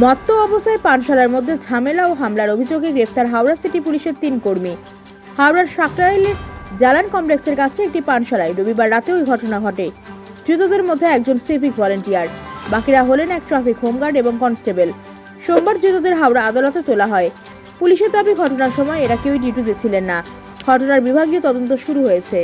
মত্ত অবস্থায় পানশালার মধ্যে ঝামেলা ও হামলার অভিযোগে গ্রেফতার হাওড়া সিটি পুলিশের তিন কর্মী। হাওড়ার সাকরাইলের জালান কমপ্লেক্সের কাছে একটি পানশালায় রবিবার রাতে ওই ঘটনা ঘটে। ধৃতদের মধ্যে একজন সিভিক ভলেন্টিয়ার, বাকিরা হলেন এক ট্রাফিক হোমগার্ড এবং কনস্টেবল। সোমবার ধৃতদের হাওড়া আদালতে তোলা হয়। পুলিশের দাবি, ঘটনার সময় এরা কেউই ডিউটিতে ছিলেন না। ঘটনার বিভাগীয় তদন্ত শুরু হয়েছে।